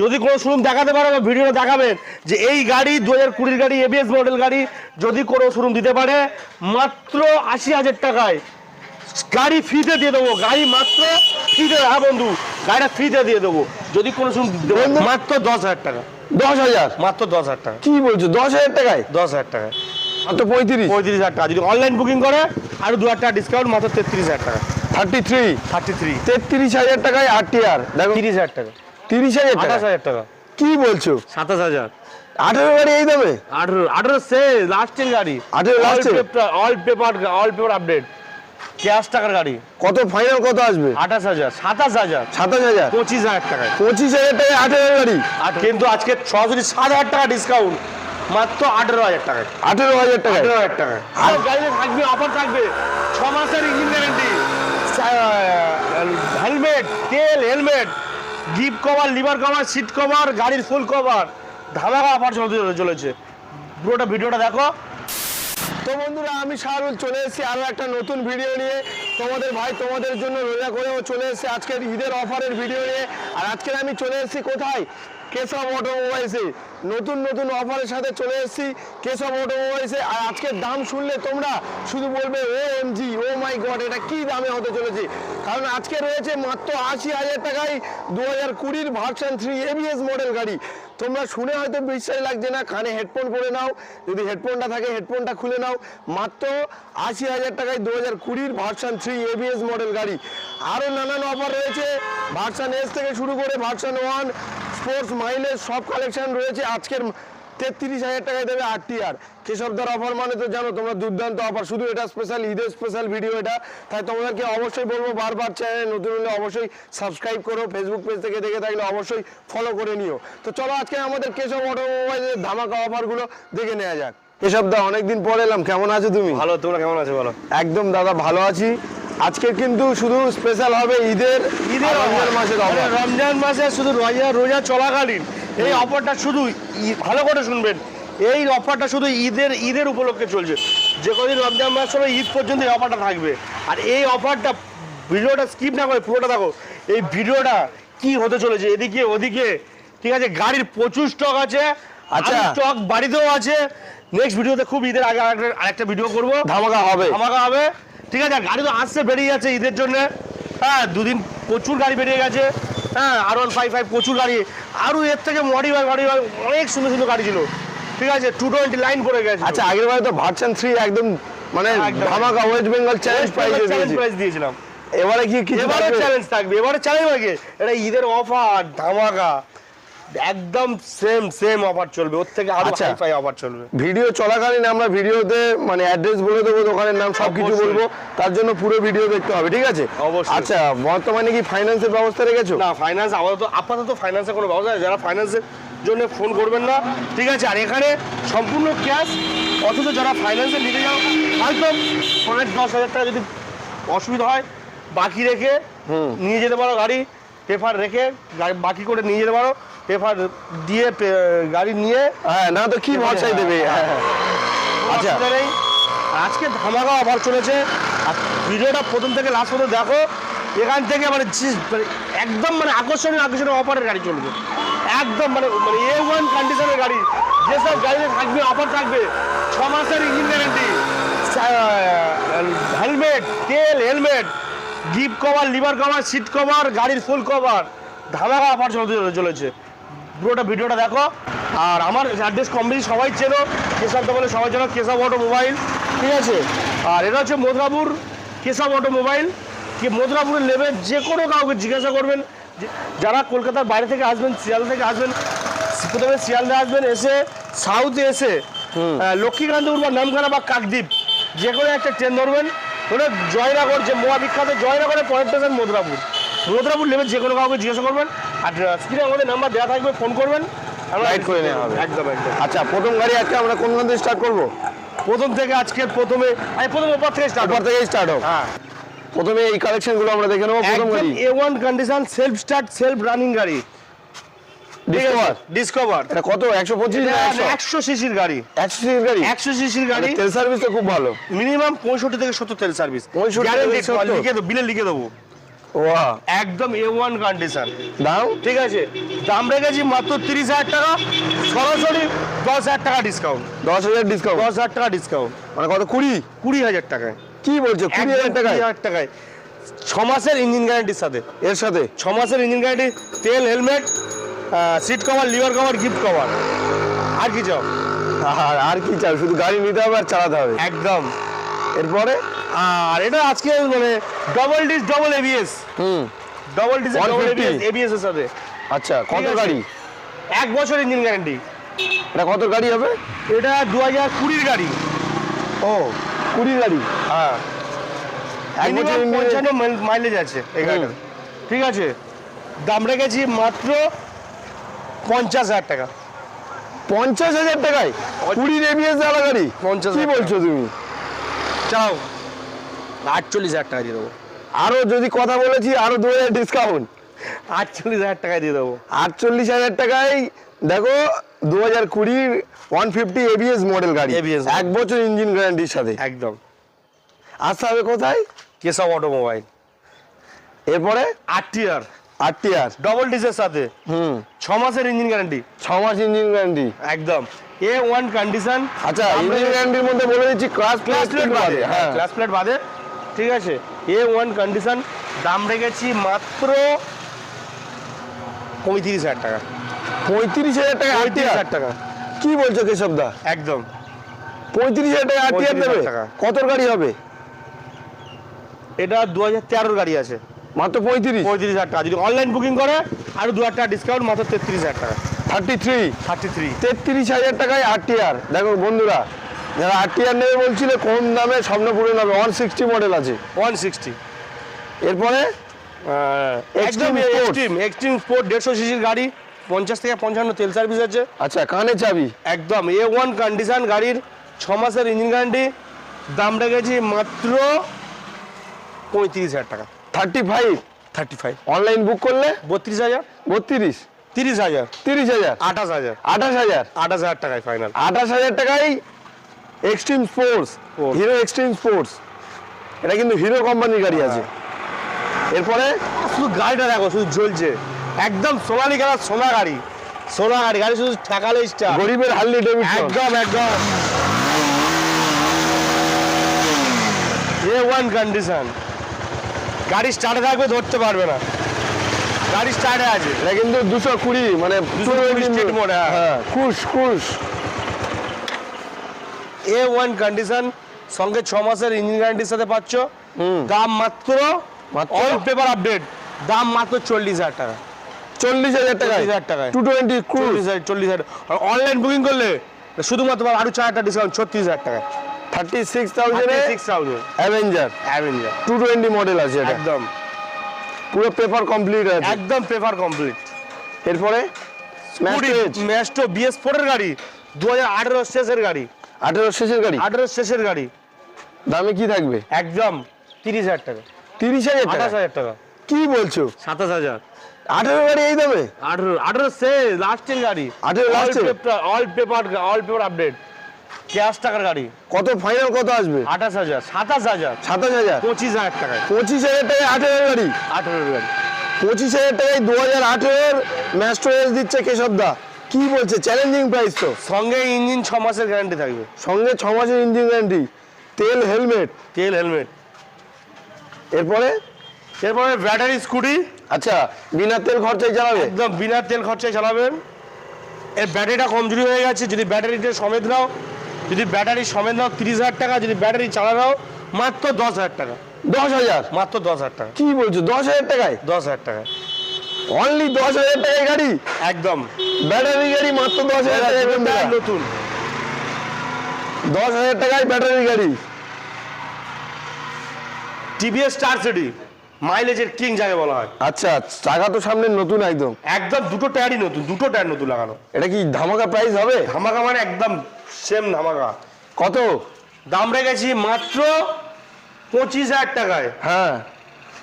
যদি কোনো শোরুম দেখাতে পারে বা ভিডিও দেখাবেন যে এই গাড়ি দু হাজার কুড়ির গাড়ি এবিএস মডেল গাড়ি যদি কোনো শোরুম দিতে পারে মাত্র আশি হাজার টাকায়। গাড়ি ফ্রিতে দিয়ে দেবো গাড়ি মাত্র ফ্রিতে হ্যাঁ বন্ধু গাড়িটা ফ্রিতে দিয়ে দেবো। যদি কোনো শোরুম মাত্র দশ হাজার টাকা। দশ হাজার? মাত্র দশ হাজার টাকা। কি বলছো দশ হাজার টাকায়? দশ হাজার টাকায়। মাত্র পঁয়ত্রিশ? পঁয়ত্রিশ হাজার টাকা। যদি অনলাইন বুকিং করে আরও দু হাজার টাকা ডিসকাউন্ট মাত্র তেত্রিশ হাজার টাকা। থার্টি থ্রি থার্টি থ্রি তেত্রিশ হাজার টাকায় আর টি আর দেখো তিরিশ হাজার টাকা। তিরিশ হাজার আঠাশ হাজার টাকা। কি বলছো? সাতাশ হাজার। আঠেরো গাড়ি এই দামে? আঠারো আঠারো সে লাস্টের গাড়ি। 18 last all paper all paper update cash টাকার গাড়ি। কত ফাইনাল কত আসবে? আঠাশ হাজার সাতাশ হাজার। সাতাশ হাজার? পঁচিশ হাজার টাকায়। পঁচিশ হাজার টাকায় আঠেরো গাড়ি? আর কিন্তু আজকে সরাসরি সাত হাজার টাকা ডিসকাউন্ট মাত্র আঠেরো হাজার টাকায়। আঠেরো হাজার আঠেরো হাজার টাকায়। আর গাড়িতে থাকবে অফার থাকবে। ছ মাসের ইঞ্জিন গ্যারান্টি হেলমেট তেল helmet gift cover, lever cover, seat cover, গাড়ির ফুল কভার, ধামাকা অফার চলেছে। পুরোটা ভিডিওটা দেখো। তো বন্ধুরা, আমি শাহরুল, চলে এসেছি আরও একটা নতুন ভিডিও নিয়ে। তোমাদের ভাই, তোমাদের জন্য রোজা করেও চলে এসেছি আজকের ঈদের অফারের ভিডিও নিয়ে। আর আজকের আমি চলে এসেছি কোথায়? কেশব অটোমোবাইলসে নতুন নতুন অফারের সাথে চলে এসেছি। কেশব অটোমোবাইলসে। আর আজকের দাম শুনলে তোমরা শুধু বলবে ও এম জি ও মাই গড এটা কি দামে হতে চলেছে? কারণ আজকে রয়েছে মাত্র আশি হাজার টাকায় দু হাজার কুড়ির ভার্সন থ্রি এবিএস মডেল গাড়ি। তোমরা শুনে হয়তো বিশ্বাস লাগছে না, কানে হেডফোন পরে নাও, যদি হেডফোনটা থাকে হেডফোনটা খুলে নাও। মাত্র আশি হাজার টাকায় দু হাজার কুড়ির ভার্সান থ্রি এবিএস মডেল গাড়ি। আরও নানান অফার রয়েছে। ভার্সান এস থেকে শুরু করে ভার্সান ওয়ান স্পোর্টস মাইলেজ সব কালেকশন রয়েছে। আজকের তেত্রিশ হাজার টাকায় দেবে আর টি আর কেশবদার অফার মানে তো জানো তোমরা দুর্দান্ত অফার শুধু এটা স্পেশাল ঈদের স্পেশাল ভিডিও এটা। তাই তোমাদেরকে অবশ্যই বলব বারবার চ্যানেল নতুন হলে অবশ্যই সাবস্ক্রাইব করো ফেসবুক পেজ থেকে দেখে থাকলে অবশ্যই ফলো করে নিও। তো চলো আজকে আমাদের কেশব অটোমোবাইলের ধামাকা অফারগুলো দেখে নেওয়া যাক। কেশব দা অনেকদিন পর এলাম কেমন আছো তুমি? ভালো তোমরা কেমন আছো বলো? একদম দাদা ভালো আছি। আজকে কিন্তু শুধু স্পেশাল হবে ঈদের ঈদের রমজান মাসের মানে রমজান মাসে শুধু রোজা রোজা চলাকালীন। এই অফারটা শুধু ভালো করে শুনবেন। এই অফারটা শুধু ঈদের ঈদের উপলক্ষে চলছে। যে কদিন রমজান মাস চলে ঈদ পর্যন্ত এই অফারটা থাকবে। আর এই অফারটা ভিডিওটা স্কিপ না করে পুরোটা দেখো। এই ভিডিওটা কি হতে চলেছে? এদিকে ওদিকে ঠিক আছে? গাড়ির প্রচুর স্টক আছে। আচ্ছা। স্টক বাড়িতেও আছে। নেক্সট ভিডিওতে খুব ঈদের আগে আরেকটা- আরেকটা ভিডিও করব। ধামাকা হবে। ধামাকা হবে। ঠিক আছে? গাড়ি তো আসছে বেরিয়ে যাচ্ছে ঈদের জন্য। হ্যাঁ দুদিন প্রচুর গাড়ি বেরিয়ে গেছে। হ্যাঁ আর ওয়ান ফাইভ ফাইভ প্রচুর গাড়ি। আরও এর থেকে মডিফাই মডিফাই অনেক সুন্দর সুন্দর গাড়ি ছিল। ঠিক আছে টু টোয়েন্টি লাইন পড়ে গেছে। আচ্ছা আগের বারে তো ভার্সন থ্রি একদম মানে একদম। ধামাকা ওয়েস্ট বেঙ্গল চ্যালেঞ্জ প্রাইজ দিয়েছিলাম। এবারে কি এবারে চ্যালেঞ্জ থাকবে এবারে চ্যালেঞ্জ থাকে এটা ঈদের অফার ধামাকা। একদম সেম সেম অফার চলবে। ওর থেকে আরও আচ্ছা। হাই অফার চলবে। ভিডিও চলাকালীন আমরা ভিডিওতে মানে অ্যাড্রেস বলে দেবো দোকানের নাম সব কিছু বলব। তার জন্য পুরো ভিডিও দেখতে হবে ঠিক আছে? অবশ্যই। আচ্ছা বর্তমানে কি ফাইন্যান্সের ব্যবস্থা রেখেছো? না ফাইন্যান্স আপাতত আপাতত ফাইন্যান্সের কোনো ব্যবস্থা যারা ফাইন্যান্সের জন্য ফোন করবেন না ঠিক আছে? আর এখানে সম্পূর্ণ ক্যাশ অথচ যারা ফাইন্যান্সে নিতে যাও হয়তো পাঁচ দশ হাজার টাকা যদি অসুবিধা হয় বাকি রেখে নিয়ে যেতে পারো গাড়ি। পেপার রেখে বাকি করে নিয়ে যেতে পারো। পেপার দিয়ে গাড়ি নিয়ে হ্যাঁ না তো কি ভরসাই দেবে হ্যাঁ হ্যাঁ। আচ্ছা। আজকে ধামাকা অফার চলেছে। আর ভিডিওটা প্রথম থেকে লাস্ট পর্যন্ত দেখো। এখান থেকে মানে মানে একদম মানে আকর্ষণীয় আকর্ষণীয় অফারের গাড়ি চলবে। একদম মানে মানে এ ওয়ান কন্ডিশনের গাড়ি। যেসব গাড়িতে থাকবে অফার থাকবে ছ মাসের ইঞ্জিন গ্যারান্টি হেলমেট তেল helmet gift cover lever cover seat cover গাড়ির ফুল কভার ধামাকা অফার চলতে চলেছে। পুরোটা ভিডিওটা দেখো। আর আমার অ্যাড্রেস কম বেশি সবাই চেনো। কেশব বলে সবাই চেনো কেশব অটো মোবাইল ঠিক আছে? আর এটা হচ্ছে মধুরাপুর কেশব অটো মোবাইল কি মধুরাপুরের লেবে যে কোনো কাউকে জিজ্ঞাসা করবেন। যারা কলকাতার বাইরে থেকে আসবেন শিয়ালদা থেকে আসবেন প্রথমে শিয়ালদা আসবেন এসে সাউথে এসে আহ, লক্ষ্মীকান্তপুর বা নামখানা বা কাকদ্বীপ যে কোনো একটা ট্রেন ধরবেন। ধরে জয়নগর যে মহা বিখ্যাত জয়নগরের পরের স্টেশন মধুরাপুর মধুরাপুর নেবে যে কোনো কাউকে জিজ্ঞাসা করবেন। আর স্ক্রিনে আমাদের নাম্বার দেওয়া থাকবে ফোন করবেন। Guide করে নেওয়া হবে। একদম একদম। আচ্ছা প্রথম গাড়ি আজকে আমরা কোন গান স্টার্ট করব? প্রথম থেকে আজকে প্রথমে আমি প্রথম ওপর থেকে স্টার্ট তারপর থেকে স্টার্ট হোক। হ্যাঁ। প্রথমে এই কালেকশনগুলো আমরা দেখে নেব প্রথম গাড়ি। A one condition self start self running গাড়ি। ডিসকভার ডিসকভার এটা কত? না সিসির গাড়ি। একশো সিরিজ গাড়ি? একশো সিসির গাড়ি। তেল সার্ভিস তো খুব ভালো। মিনিমাম পঁয়ষট্টি থেকে সত্তর তেল সার্ভিস 65 গ্যারান্টি লিখে দেবো বিলে লিখে দেবো। ওয়া। একদম এ ওয়ান কন্ডিশন দাম ঠিক আছে? দাম রেখেছি মাত্র তিরিশ হাজার টাকা। সরাসরি দশ হাজার টাকা ডিসকাউন্ট দশ হাজার ডিসকাউন্ট দশ হাজার টাকা ডিসকাউন্ট মানে কত? টাকায়। কি বলছো? টাকায়? ছ মাসের ইঞ্জিন গ্যারান্টির সাথে। এর সাথে? ছ মাসের ইঞ্জিন গ্যারান্টি তেল helmet seat cover lever cover gift cover আর কি চাও? আর আর কি চাও? শুধু গাড়ি নিতে হবে আর চালাতে হবে। একদম। এরপরে? আর এটা আজকে মানে ডবল ডিস ডবল এবিএস হুম। Double disc double 150 ABS ABS এর সাথে। আচ্ছা কত গাড়ি? এক বছর ইঞ্জিন গ্যারান্টি এটা কত গাড়ি হবে? এটা দু হাজার কুড়ির গাড়ি। ও কুড়ি গাড়ি? হ্যাঁ। এক বছর মিনিমাম পঞ্চান্ন মাইলেজ আছে এই গাড়িটার। ঠিক আছে? দাম রেখেছি মাত্র পঞ্চাশ হাজার টাকা। পঞ্চাশ হাজার টাকায়? কুড়ি এবিএস আলা গাড়ি? 50,000 কি বলছো তুমি? চাও। আটচল্লিশ হাজার টাকা দিয়ে দেবো। আরও যদি কথা বলেছি আরও দু হাজার ডিসকাউন্ট আটচল্লিশ হাজার টাকা দিয়ে দেবো। আটচল্লিশ হাজার টাকায় দেখো দু হাজার কুড়ির ওয়ান ফিফটি এবিএস মডেল গাড়ি। ABS এক বছর ইঞ্জিন গ্যারান্টির সাথে। একদম। আসতে হবে কোথায়? কেসব অটোমোবাইল। এরপরে? আট টিয়ার ডবল সাথে। হুম। ছ মাসের ইঞ্জিন গ্যারান্টি ছ মাস ইঞ্জিন গ্যারান্টি একদম। এ ওয়ান কন্ডিশন আচ্ছা ইঞ্জিন গ্যারান্টির মধ্যে বলে দিচ্ছি ক্লাস ক্লাস প্লেট বাদে। হ্যাঁ ক্লাস প্লেট বাদে। ঠিক আছে এ ওয়ান কন্ডিশন দাম রেখেছি মাত্র পঁয়ত্রিশ হাজার টাকা। পঁয়ত্রিশ হাজার টাকা পঁয়ত্রিশ হাজার টাকা। কি বলছো কেশব দা? একদম। পঁয়ত্রিশ হাজার টাকা আর টি আর 35,000 দেবে টাকা। কত গাড়ি হবে? এটা দু হাজার তেরোর গাড়ি আছে। মাত্র পঁয়ত্রিশ। পঁয়ত্রিশ হাজার টাকা। যদি অনলাইন বুকিং করে আরও দু হাজার টাকা ডিসকাউন্ট মাত্র তেত্রিশ হাজার টাকা। থার্টি থ্রি থার্টি থ্রি তেত্রিশ হাজার টাকায় আর টি আর দেখো বন্ধুরা যারা আর টি আর নেবে বলছিল কম দামে স্বপ্নপুরে নেবে ওয়ান সিক্সটি মডেল আছে। ওয়ান সিক্সটি এরপরে একদম। এক্সট্রিম এক্সট্রিম স্পোর্ট দেড়শো সিসির গাড়ি পঞ্চাশ থেকে পঞ্চান্ন তেল সার্ভিস আছে। আচ্ছা কানে চাবি। একদম এ ওয়ান কন্ডিশন গাড়ির ছ মাসের ইঞ্জিন গ্যারান্টি দাম রেখেছি মাত্র পঁয়ত্রিশ হাজার টাকা। Thirty five thirty five online book করলে? বত্রিশ হাজার। বত্রিশ? তিরিশ হাজার। তিরিশ হাজার? আঠাশ হাজার। আঠাশ হাজার? আঠাশ হাজার টাকায় ফাইনাল আঠাশ হাজার টাকায় Xtreme sports. Hero Xtreme sports এটা কিন্তু হিরো কোম্পানির গাড়ি আছে। এরপরে? শুধু গাড়িটা দেখো শুধু জ্বলছে। একদম সোনালি কালার সোনা গাড়ি। সোনা গাড়ি গাড়ি শুধু ঠেকালে গরিবের ডেভিডসন একদম একদম। এ ওয়ান কন্ডিশন গাড়ি স্টার্টে থাকবে ধরতে পারবে না। গাড়ি স্টার্টে আছে। এটা কিন্তু দুশো কুড়ি মানে 220 state হ্যাঁ। খুশ খুশ এ ওয়ান কন্ডিশন সঙ্গে ছ মাসের ইঞ্জিন গ্যারান্টির সাথে পাচ্ছ। দাম মাত্র? অল পেপার আপডেট দাম মাত্র চল্লিশ হাজার টাকা। চল্লিশ হাজার টাকায়? 40,000 টাকায়। টু টোয়েন্টি চল্লিশ হাজার চল্লিশ হাজার। অনলাইন বুকিং করলে শুধুমাত্র আরও চার হাজার ডিসকাউন্ট ছত্রিশ হাজার টাকা thirty six থাউজেন্ডে six thousand Avenger Avenger two twenty model আছে এটা। একদম। পুরো পেপার কমপ্লিট আছে। একদম পেপার কমপ্লিট এরপরে ম্যাস্টো বিএস ফোরের গাড়ি দু হাজার আঠেরো শেষের গাড়ি। আঠেরো শেষের গাড়ি? আঠেরো শেষের গাড়ি। দামে কি থাকবে? একদম তিরিশ হাজার টাকা। তিরিশ হাজার টাকা? আঠাশ হাজার টাকা। কি বলছো? সাতাশ হাজার। আঠেরো গাড়ি এই দামে? আঠেরো আঠেরো শেষ লাস্টের গাড়ি। 18 last all paper all paper update cash টাকার গাড়ি। কত ফাইনাল কত আসবে? আঠাশ হাজার সাতাশ হাজার। সাতাশ হাজার? পঁচিশ হাজার টাকায়। পঁচিশ হাজার টাকায় আঠেরো গাড়ি? আঠেরোর গাড়ি। পঁচিশ হাজার টাকায় দু হাজার আঠেরোর ম্যাস্ট্রো এস দিচ্ছে কেশবদা কি বলছে? চ্যালেঞ্জিং প্রাইস তো। সঙ্গে ইঞ্জিন ছ মাসের গ্যারান্টি থাকবে। সঙ্গে ছ মাসের ইঞ্জিন গ্যারান্টি তেল হেলমেট তেল হেলমেট এরপরে? এরপরে ব্যাটারি স্কুটি আচ্ছা বিনা তেল খরচায় চালাবে? একদম বিনা তেল খরচায় চালাবেন এর ব্যাটারিটা কমজোরি হয়ে গেছে। যদি ব্যাটারিটা সমেত নাও যদি ব্যাটারি সমেত নাও তিরিশ হাজার টাকা যদি ব্যাটারি চালা নাও মাত্র দশ হাজার টাকা। দশ হাজার? মাত্র দশ হাজার টাকা। কি বলছো? দশ হাজার টাকায়? দশ হাজার টাকা। অনলি দশ হাজার টাকায় গাড়ি? একদম। ব্যাটারি গাড়ি মাত্র দশ হাজার টাকায় নতুন। দশ হাজার টাকায় ব্যাটারি গাড়ি। টিভিএস স্টার সিটি মাইলেজের কিং যাকে বলা হয়। আচ্ছা চাকা তো সামনে নতুন একদম। একদম দুটো টায়ারই নতুন দুটো টায়ার নতুন লাগানো। এটা কি ধামাকা প্রাইস হবে? ধামাকা মানে একদম সেম ধামাকা। কত? দাম রেখেছি মাত্র পঁচিশ হাজার টাকায়। হ্যাঁ।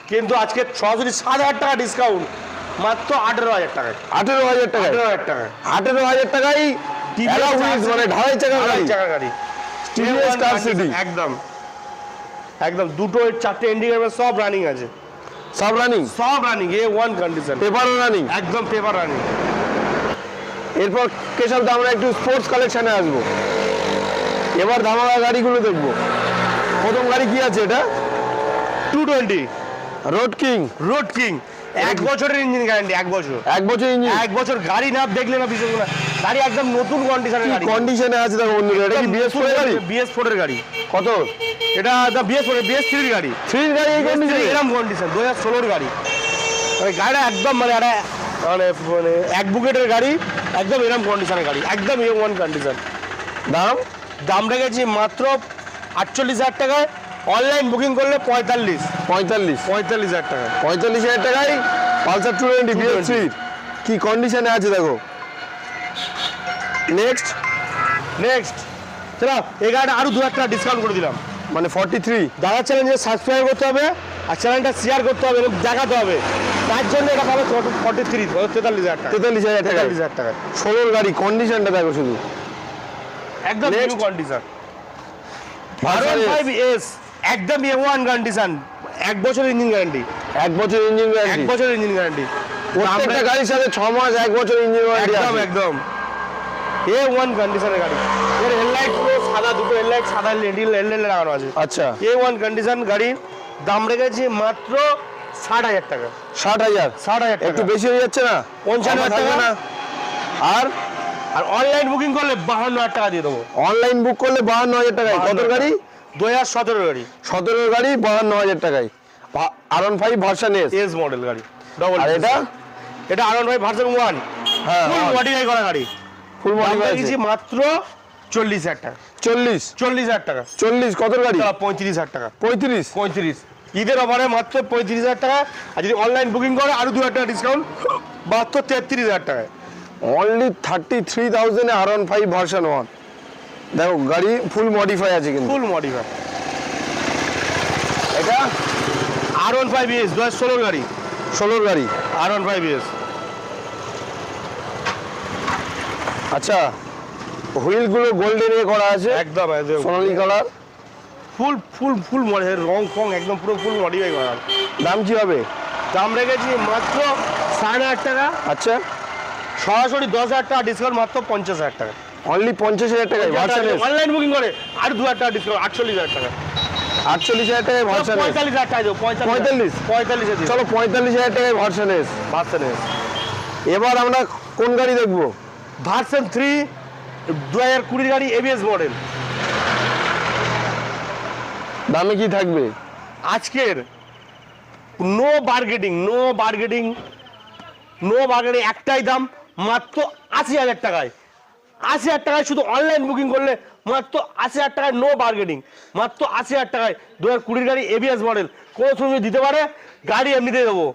কিন্তু আজকে সরাসরি সাত হাজার টাকা ডিসকাউন্ট মাত্র আঠেরো হাজার টাকায়। আঠেরো হাজার টাকায়? আঠেরো হাজার টাকায়। আঠেরো হাজার টাকায় City, মানে ঢালাই চাকা আড়াই গাড়ি। একদম। একদম দুটো চারটে ইন্ডিকেটার সব রানিং আছে। সব রানিং সব running A one condition paper running একদম পেপার রানিং এরপর কেশব দা আমরা একটু স্পোর্টস কালেকশনে আসব। এবার ধামাকা গাড়িগুলো দেখব। প্রথম গাড়ি কি আছে এটা? Two twenty road king road king এক বছরের ইঞ্জিন গ্যারান্টি এক বছর। এক বছর ইঞ্জিন এক বছর গাড়ি না দেখলে না বিষয় গাড়ি একদম নতুন কন্ডিশনের গাড়ি। কন্ডিশনে আছে দেখো বন্ধুরা এটা কি বিএস ফোর গাড়ি? বিএস ফোর এর গাড়ি। কত? এটা দা বিএস ফোর বিএস থ্রির গাড়ি। থ্রি গাড়ি এই কন্ডিশনে এরকম কন্ডিশন দু হাজার ষোলোর গাড়ি। ওই গাড়িটা একদম মানে একটা মানে মানে এক বুকেটের গাড়ি একদম এরকম কন্ডিশনের গাড়ি একদম এ ওয়ান কন্ডিশন দাম? দাম রেখেছি মাত্র আটচল্লিশ হাজার টাকায়। অনলাইন বুকিং করলে পঁয়তাল্লিশ। পঁয়তাল্লিশ। পঁয়তাল্লিশ হাজার টাকা পঁয়তাল্লিশ হাজার টাকায় পালসার টু টোয়েন্টি বিএস কি কন্ডিশনে আছে দেখো। নেক্সট নেক্সট চলো এই গাড়িটা আরও দু হাজার টাকা ডিসকাউন্ট করে দিলাম। মানে ফর্টি থ্রি দাদা চ্যানেলকে সাবস্ক্রাইব করতে হবে। আর চ্যানেলটা শেয়ার করতে হবে এবং দেখাতে হবে। তার জন্য এটা পাবে ফর্টি থ্রি তেতাল্লিশ হাজার টাকা। তেতাল্লিশ হাজার টাকা। তেতাল্লিশ হাজার টাকা। ষোলোর গাড়ি কন্ডিশনটা দেখো শুধু। একদম. New condition S, five S একদম এ ওয়ান কন্ডিশন এক বছর ইঞ্জিন গ্যারান্টি এক বছর ইঞ্জিন এক বছর ইঞ্জিন গ্যারান্টি প্রত্যেকটা গাড়ির সাথে ছ মাস এক বছর ইঞ্জিন ওয়ারেন্টি একদম একদম। এ ওয়ান কন্ডিশনের গাড়ি। এর হেডলাইট পুরো সাদা দুটো হেডলাইট সাদা লেডি হেডলাইট লাগানো আছে। আচ্ছা। এ ওয়ান কন্ডিশন গাড়ির দাম রেখেছি মাত্র ষাট হাজার টাকা। ষাট হাজার? ষাট হাজার একটু বেশি হয়ে যাচ্ছে না? পঞ্চান্ন হাজার টাকা। না। আর? আর অনলাইন বুকিং করলে বাহান্ন হাজার টাকা দিয়ে দেবো। অনলাইন বুক করলে বাহান্ন হাজার টাকায়। কত গাড়ি? দু হাজার সতেরো গাড়ি। সতেরো গাড়ি বাহান্ন হাজার টাকায়। আর one five version S S model গাড়ি। ডবল আর এটা? এটা আনন্দ ভাই ভার্সন ওয়ান হ্যাঁ ফুল মডিফাই করা গাড়ি। ফুল মডিফাই মাত্র চল্লিশ হাজার টাকা। চল্লিশ। চল্লিশ হাজার টাকা। চল্লিশ কত গাড়ি? পঁয়ত্রিশ হাজার টাকা। পঁয়ত্রিশ। পঁয়ত্রিশ। ঈদের অফারে মাত্র পঁয়ত্রিশ হাজার টাকা। আর যদি অনলাইন বুকিং করে আরও দু হাজার টাকা ডিসকাউন্ট মাত্র তেত্রিশ হাজার টাকায়। অনলি থার্টি থ্রি থাউজেন্ডে আর ওয়ান ফাইভ ভার্সন ওয়ান দেখো গাড়ি ফুল মডিফাই আছে কিন্তু। ফুল মডিফাই এটা আর ওয়ান ফাইভ ইএস দু হাজার গাড়ি। ষোলোর গাড়ি। আর ওয়ান ফাইভ ইএস আচ্ছা হুইলগুলো গোল্ডেন এ করা আছে। একদম সোনালি কালার। ফুল ফুল ফুল মডিফাই রং ফং একদম পুরো ফুল মডিফাই করা দাম কি হবে? দাম রেখেছি মাত্র সাড়ে আট টাকা। আচ্ছা। সরাসরি দশ হাজার টাকা ডিসকাউন্ট মাত্র পঞ্চাশ হাজার টাকা। অনলি পঞ্চাশ হাজার টাকায় অনলাইন বুকিং করে আর দু হাজার টাকা ডিসকাউন্ট আটচল্লিশ হাজার টাকা। আটচল্লিশ হাজার টাকায় ভার্সন এস পঁয়তাল্লিশ হাজার টাকা পঁয়তাল্লিশ? পঁয়তাল্লিশ। চলো চলো পঁয়তাল্লিশ হাজার টাকায় ভার্সন এস ভার্সন এস এবার আমরা কোন গাড়ি দেখব? ভার্সন থ্রি দু হাজার কুড়ির গাড়ি এবিএস মডেল দামে কি থাকবে? আজকের no bargaining no bargaining no bargaining একটাই দাম মাত্র আশি হাজার টাকায়। আশি হাজার টাকায় শুধু অনলাইন বুকিং করলে মাত্র আশি হাজার টাকায় নো বার্গেটিং মাত্র আশি হাজার টাকায় দু হাজার কুড়ির গাড়ি এবিএস মডেল কোনো সময় দিতে পারে? গাড়ি এমনিতে দেবো।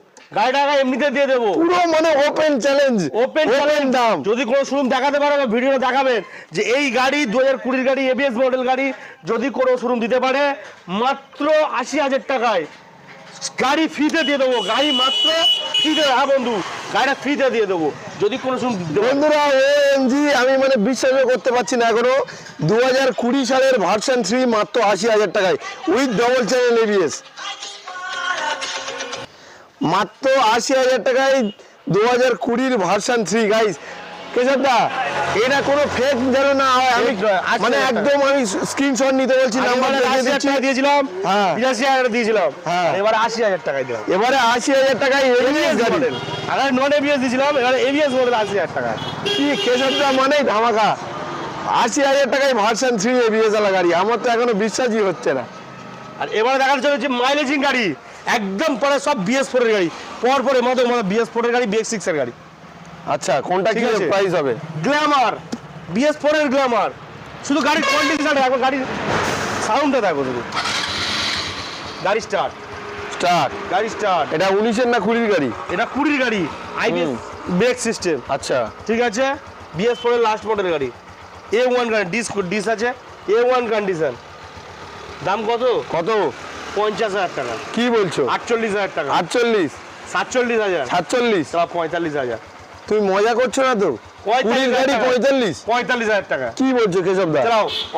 এমনিতে দিয়ে দেবো। পুরো মানে ওপেন চ্যালেঞ্জ ওপেন দাম। যদি কোনো শোরুম দেখাতে পারে বা ভিডিও দেখাবেন যে এই গাড়ি দু হাজার কুড়ির গাড়ি এবিএস মডেল গাড়ি যদি কোনো শোরুম দিতে পারে মাত্র আশি হাজার টাকায় গাড়ি ফ্রিতে দিয়ে দেবো। গাড়ি মাত্র ফ্রিতে হ্যাঁ বন্ধু গাড়িটা ফ্রিতে দিয়ে দেবো। যদি কোনো বন্ধুরা ওএমজি আমি মানে বিশ্বাসও করতে পারছি না এখনও। দু হাজার কুড়ি সালের ভার্সন থ্রি মাত্র আশি হাজার টাকায় উইথ ডবল চ্যানেল এবিএস মাত্র আশি হাজার টাকায় দু হাজার কুড়ির ভার্সান থ্রি গাইস কেশবদা এটা কোনো ফেক যেন না হয়। আমি Fake নয়, 80,000 মানে একদম আমি স্ক্রিনশট নিতে বলছি নাম্বার নাম্বার আশি হাজার টাকা দিয়েছিলাম হ্যাঁ। বিরাশি হাজার দিয়েছিলাম। হ্যাঁ। এবার আশি হাজার টাকায় দিলাম। এবারে আশি হাজার টাকায় এবিএস গাড়ি। আগে নন এবিএস দিয়েছিলাম এবারে এবিএস মডেল আশি হাজার টাকা। কি কেশবদা মানেই ধামাকা। আশি হাজার টাকায় ভার্সন থ্রি এবিএস ওয়ালা গাড়ি। আমার তো এখনও বিশ্বাসই হচ্ছে না। আর এবারে দেখার হচ্ছে মাইলেজিং গাড়ি একদম পরে সব বিএস ফোরের গাড়ি। পর পরে মতো মতো বিএস ফোরের গাড়ি বিএস সিক্স এর গাড়ি। আচ্ছা কোনটা কি প্রাইস হবে? গ্ল্যামার বিএস ফোরের গ্ল্যামার শুধু গাড়ির কন্ডিশন দেখো গাড়ির সাউন্ডটা দেখো শুধু। গাড়ি স্টার্ট স্টার্ট গাড়ি স্টার্ট এটা উনিশের না কুড়ির গাড়ি? এটা কুড়ির গাড়ি। আইবিএস ব্রেক সিস্টেম আচ্ছা। ঠিক আছে? বিএস ফোরের লাস্ট মডেল গাড়ি। এ ওয়ান গাড়ি ডিস ডিস আছে। এ ওয়ান কন্ডিশন দাম কত? কত? পঞ্চাশ হাজার টাকা। কি বলছো? আটচল্লিশ হাজার টাকা। আটচল্লিশ? সাতচল্লিশ হাজার। সাতচল্লিশ? পঁয়তাল্লিশ হাজার। তুমি মজা করছ না তো? পঁয়তাল্লিশ পঁয়তাল্লিশ? হাজার টাকা। কি বলছো কেশব দা?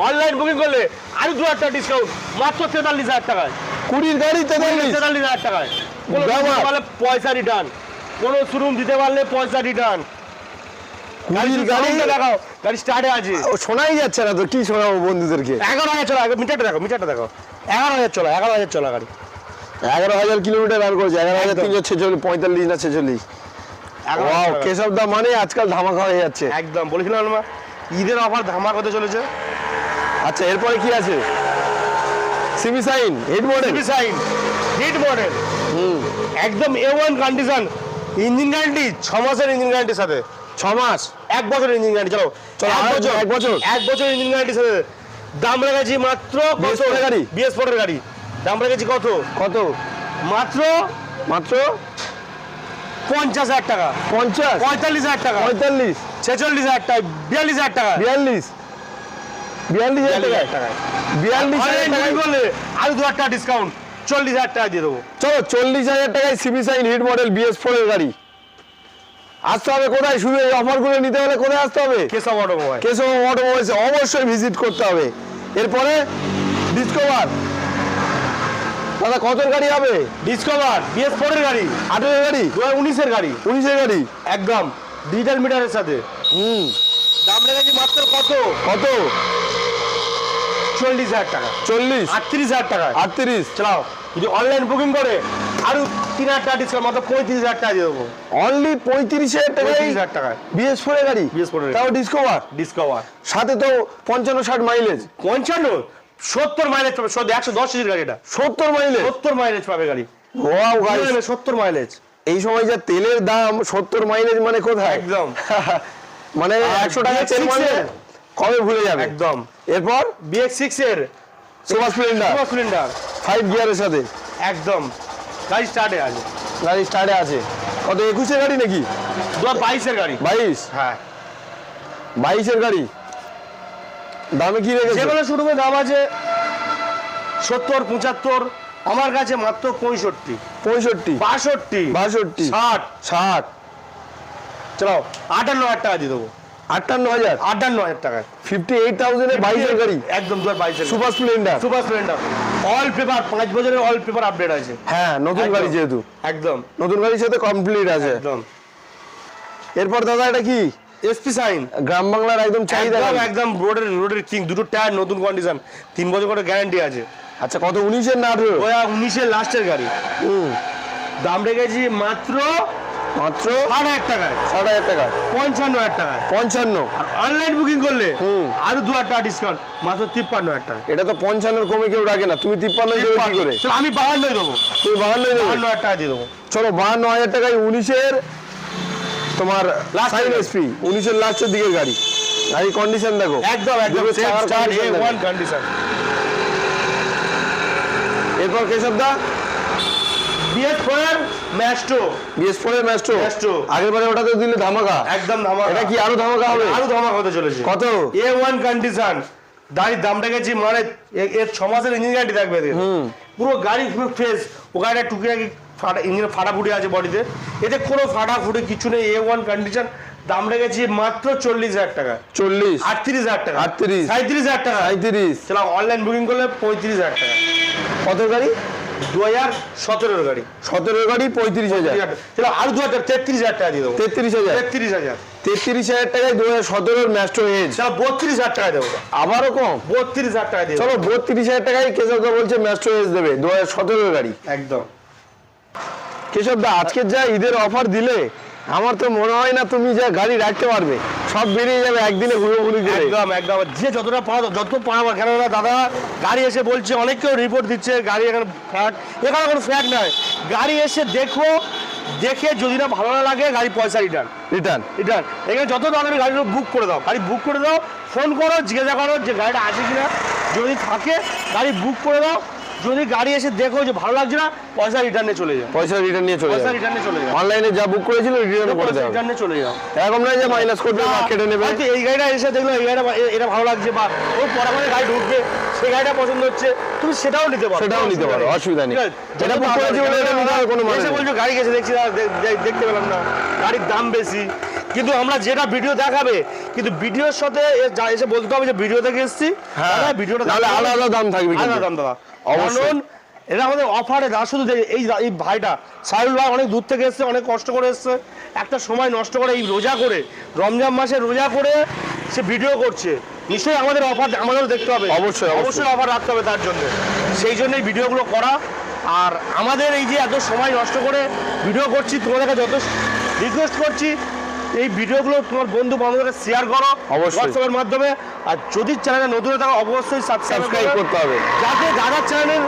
অনলাইন বুকিং করলে আরও দু হাজার টাকা ডিসকাউন্ট মাত্র তেতাল্লিশ হাজার টাকায় কুড়ির গাড়ি তেতাল্লিশ? তেতাল্লিশ হাজার টাকায় কোনো ব্যবহার। পয়সা রিটার্ন কোনো শোরুম দিতে পারলে পয়সা রিটার্ন গাড়ি কুড়ির গাড়ি দেখাও। গাড়ি স্টার্টে আছে। ও, শোনাই যাচ্ছে না তো কি শোনাবো বন্ধুদেরকে? এগারো হাজার চলা মিটারটা দেখো মিটারটা দেখো এগারো হাজার চলা এগারো হাজার চলা গাড়ি। এগারো হাজার কিলোমিটার রান করেছে এগারো হাজার। তিনশো ছেচল্লিশ পঁয়তাল্লিশ না ছেচল্লিশ। কেশব দা মানে আজকাল ধামাকা হয়ে যাচ্ছে। একদম বলেছিলাম না ঈদের অফার ধামা কত চলেছে। আচ্ছা এরপরে কি আছে? CB Shine head model Shine hit model হুম। একদম A one condition engine guarantee ছ মাসের ইঞ্জিন গ্যারান্টির সাথে। ছ মাস। এক বছর ইঞ্জিন গ্যারান্টি চলো। চলো, এক বছর এক বছর। এক বছর ইঞ্জিন গ্যারান্টির সাথে। দাম রেখেছি মাত্র গাড়ি? বিএস ফোরের গাড়ি। দাম রেখেছি কত? কত? মাত্র? মাত্র? পঞ্চাশ হাজার টাকা। পঞ্চাশ? পঁয়তাল্লিশ হাজার টাকা। পঁয়তাল্লিশ। ছেচল্লিশ হাজার টাকা। বিয়াল্লিশ হাজার টাকা। বিয়াল্লিশ। বিয়াল্লিশ হাজার টাকা। হাজার বিয়াল্লিশ করলে আরও দু হাজার টাকা ডিসকাউন্ট চল্লিশ হাজার টাকা দিয়ে দেবো। চলো চল্লিশ হাজার টাকায় CB Shine hit model BS four এর গাড়ি। আসতে হবে কোথায়? শুধু এই অফারগুলো নিতে হলে কোথায় আসতে হবে? কেসব অটোমোবাইল। কেশব অটোমোবাইলসে অবশ্যই ভিজিট করতে হবে। এরপরে ডিসকভার দাদা কত গাড়ি হবে? ডিসকভার বিএস ফোরের গাড়ি। আঠেরো গাড়ি? দু হাজার উনিশের গাড়ি। উনিশের গাড়ি? একদম। ডিজিটাল মিটারের সাথে। হুম। দাম রেখেছি মাত্র কত? কত? চল্লিশ হাজার টাকা। চল্লিশ। আটত্রিশ হাজার টাকা আটত্রিশ। চালাও। যদি অনলাইন বুকিং করে আরও তিন হাজার টাকা ডিসকাউন্ট মাত্র পঁয়ত্রিশ হাজার টাকা দিয়ে দেবো। অনলি পঁয়ত্রিশ হাজার টাকায় পঁয়ত্রিশ হাজার টাকায়। বিএস ফোর গাড়ি? BS4 এর তাও ডিসকভার ডিসকভার সাথে তো পঞ্চান্ন ষাট মাইলেজ পঞ্চান্ন? সত্তর মাইলেজ পাবে। সত্যি একশো দশ সিজির গাড়ি এটা। সত্তর মাইলেজ সত্তর মাইলেজ পাবে গাড়ি। ওয়াও গাইস সত্তর মাইলেজ এই সময় যা তেলের দাম সত্তর মাইলেজ মানে কোথায়? একদম। মানে একশো টাকা তেল BX6 মানে কবে ভুলে যাবে? একদম। এরপর? বিএক্স সিক্স এর। Super Splendor super cylinder. Five গিয়ারের সাথে। একদম। গাড়ি স্টার্টে আছে। গাড়ি স্টার্টে আছে। কত একুশের গাড়ি নাকি? দু বাইশের গাড়ি। বাইশ? হ্যাঁ। বাইশের গাড়ি? দামে কি রেখেছে? যেগুলো শুরুতে দাম আছে সত্তর পঁচাত্তর আমার কাছে মাত্র পঁয়ষট্টি। পঁয়ষট্টি? বাষট্টি। বাষট্টি? ষাট। ষাট। চলো আটান্ন হাজার টাকা দিয়ে দেবো। আটান্ন হাজার? আটান্ন হাজার টাকায়। ফিফটি এইট থাউজেন্ডের বাইশের গাড়ি? একদম দু হাজার বাইশের super Splendor? Super Splendor. All paper পাঁচ বছরের অল পেপার আপডেট আছে হ্যাঁ নতুন গাড়ি যেহেতু। একদম। নতুন গাড়ির সাথে কমপ্লিট আছে। একদম। এরপর দাদা এটা কি? এসপি সাইন গ্রাম বাংলার একদম চাহিদা একদম রোডের রোডের কিং দুটো টায়ার নতুন কন্ডিশন তিন বছর করে গ্যারান্টি আছে। আচ্ছা কত? উনিশের না আঠেরো? উনিশের লাস্টের গাড়ি। হুম। দাম রেখেছি মাত্র মাত্র ষাট হাজার টাকায়। ষাট হাজার টাকা পঞ্চান্ন হাজার টাকায়। পঞ্চান্ন। আর অনলাইন বুকিং করলে। আরও দু হাজার টাকা ডিসকাউন্ট মাত্র তিপ্পান্ন হাজার টাকা এটা তো পঞ্চান্নর কমে কেউ রাখে না। তুমি তিপ্পান্ন দেবে কি করে? চলো, আমি বাহান্নই দেবো। তুমি বাহান্ন দেবে? বাহান্ন হাজার টাকা দিয়ে দেবো। চলো বাহান্ন হাজার টাকায় উনিশের তোমার গাড়ি। এসপি উনিশের লাস্টের দিকের গাড়ি। গাড়ির কন্ডিশন দেখো। একদম একদম। কন্ডিশন এরপর Keshab da BS four Maestro BS ফোরের ম্যাস্ট্রো। আগের বারে ওটাতে দিলে ধামাকা? একদম ধামাকা। এটা কি আরও ধামাকা হবে? আরও ধামাকা হতে চলেছে। কত? এ ওয়ান কন্ডিশন গাড়ির দাম রেখেছি মানে এর ছ মাসের ইঞ্জিন গ্যারান্টি থাকবে এদের। হুম। পুরো গাড়ি ফ্রেশ ও গাড়িটা টুকিটাকি ফাটা ইঞ্জিনে ফাটাফুটি আছে বডিতে এতে কোনো ফাটাফুটি কিছু নেই এ ওয়ান কন্ডিশন দাম রেখেছি মাত্র চল্লিশ হাজার টাকা। চল্লিশ। আটত্রিশ হাজার টাকা। 38 সাঁত্রিশ হাজার টাকা। সাঁত্রিশ অনলাইন বুকিং করলে পঁয়ত্রিশ হাজার টাকা। কত গাড়ি? দু হাজার সতেরোর গাড়ি। সতেরো গাড়ি পঁয়ত্রিশ হাজার। চলো আরও দু হাজার তেত্রিশ হাজার টাকা দিয়ে দেবো। তেত্রিশ হাজার। তেত্রিশ হাজার। তেত্রিশ হাজার টাকায় দু হাজার সতেরোর ম্যাস্ট্রো এজ চলো বত্রিশ হাজার টাকা দেবো। আবারও কম? বত্রিশ হাজার টাকা দিয়ে চলো বত্রিশ হাজার টাকায় কেশব দা বলছে এজ দেবে দু হাজার সতেরোর গাড়ি। একদম। কেশব দা আজকের যা ঈদের অফার দিলে আমার তো মনে হয় না তুমি যা গাড়ি রাখতে পারবে। সব বেরিয়ে যাবে একদিনে ঘুরে ঘুরে করে। একদম একদম। যে যতটা পাওয়া যত পাওয়া কেননা দাদা গাড়ি এসে বলছে অনেক কেউ রিপোর্ট দিচ্ছে গাড়ি এখানে ফ্ল্যাট এখানে কোনো ফ্ল্যাট নয়। গাড়ি এসে দেখো দেখে যদি না ভালো না লাগে গাড়ি পয়সা রিটার্ন রিটার্ন রিটার্ন এখানে যত দামের গাড়িগুলো বুক করে দাও। গাড়ি বুক করে দাও ফোন করো জিজ্ঞাসা করো যে গাড়িটা আছে কিনা। যদি থাকে গাড়ি বুক করে দাও। যদি গাড়ি এসে দেখো যে ভালো লাগছে না পয়সা রিটার্নে চলে যাও। পয়সা রিটার্ন নিয়ে চলে পয়সা রিটার্নে চলে যাও। অনলাইনে যা বুক করেছিল রিটার্ন করে দেবে রিটার্নে চলে যাও। এরকম নয় যে মাইনাস করবে বা কেটে নেবে। হয়তো এই গাড়িটা এসে দেখল এই গাড়িটা এটা ভালো লাগছে বা ও পরে গাড়ি ঢুকবে সেই গাড়িটা পছন্দ হচ্ছে তুমি সেটাও নিতে পারো। সেটাও নিতে পারো, অসুবিধা নেই। যেটা book করেছি বলে এটা নিতে কোনো মানে এসে বলছো গাড়ি গেছে দেখছি না, দেখতে পেলাম না। গাড়ির দাম বেশি। কিন্তু আমরা যেটা ভিডিও দেখাবে কিন্তু ভিডিওর সাথে এসে বলতে হবে যে ভিডিও থেকে এসেছি। হ্যাঁ, ভিডিওটা দেখাবে। আলাদা দাম থাকবে। আলাদা দাম দাদা। কারণ এটা আমাদের অফারে না শুধু এই এই ভাইটা সাইল ভাই অনেক দূর থেকে এসছে অনেক কষ্ট করে এসছে একটা সময় নষ্ট করে এই রোজা করে রমজান মাসে রোজা করে সে ভিডিও করছে। নিশ্চয়ই আমাদের অফার আমাদেরও দেখতে হবে। অবশ্যই, অবশ্যই। অফার রাখতে হবে তার জন্য। সেই জন্যই ভিডিওগুলো করা। আর আমাদের এই যে এত সময় নষ্ট করে ভিডিও করছি তোমাদের কাছে যত রিকোয়েস্ট করছি এই ভিডিওগুলো তোমার বন্ধু বান্ধবদের শেয়ার করো অবশ্যই। হোয়াটসঅ্যাপের মাধ্যমে। আর যদি চ্যানেলে নতুন থাকো অবশ্যই সাবস্ক্রাইব করতে হবে। যাতে দাদার চ্যানেলের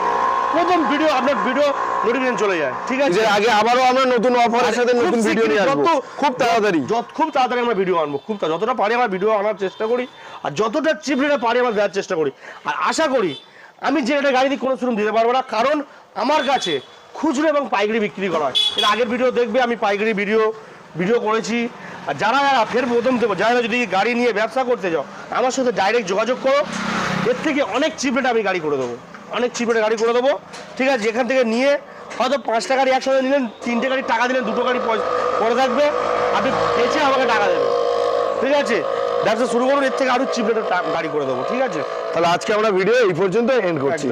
প্রথম ভিডিও আপনার ভিডিও নোটিফিকেশন চলে যায়। ঠিক আছে? আগে আবারও আমরা নতুন অফারের সাথে নতুন ভিডিও নিয়ে আসব। যত- খুব তাড়াতাড়ি। যত খুব তাড়াতাড়ি আমরা ভিডিও আনব খুব যতটা পারি আমরা ভিডিও আনার চেষ্টা করি। আর যতটা চিপ রেটে পারি আমরা দেওয়ার চেষ্টা করি। আর আশা করি আমি যে রেটে গাড়ি দিয়ে কোনো শুরু দিতে পারব না কারণ আমার কাছে খুচরো এবং পাইকারি বিক্রি করা হয়। এর আগের ভিডিও দেখবে আমি পাইকারি ভিডিও ভিডিও করেছি। আর যারা যারা ফের প্রথম দেবো যারা যদি গাড়ি নিয়ে ব্যবসা করতে যাও আমার সাথে ডাইরেক্ট যোগাযোগ করো। এর থেকে অনেক চিপ রেটে আমি গাড়ি করে দেবো। অনেক চিপ রেটে গাড়ি করে দেবো। ঠিক আছে যেখান থেকে নিয়ে হয়তো পাঁচটা গাড়ি একসাথে নিলেন তিনটে গাড়ি টাকা দিলেন দুটো গাড়ি পরে থাকবে। আপনি বেঁচে আমাকে টাকা দেবেন। ঠিক আছে? ব্যবসা শুরু করুন এর থেকে আরও চিপ রেটে গাড়ি করে দেবো। ঠিক আছে? তাহলে আজকে আমরা ভিডিও এই পর্যন্ত এন্ড করছি।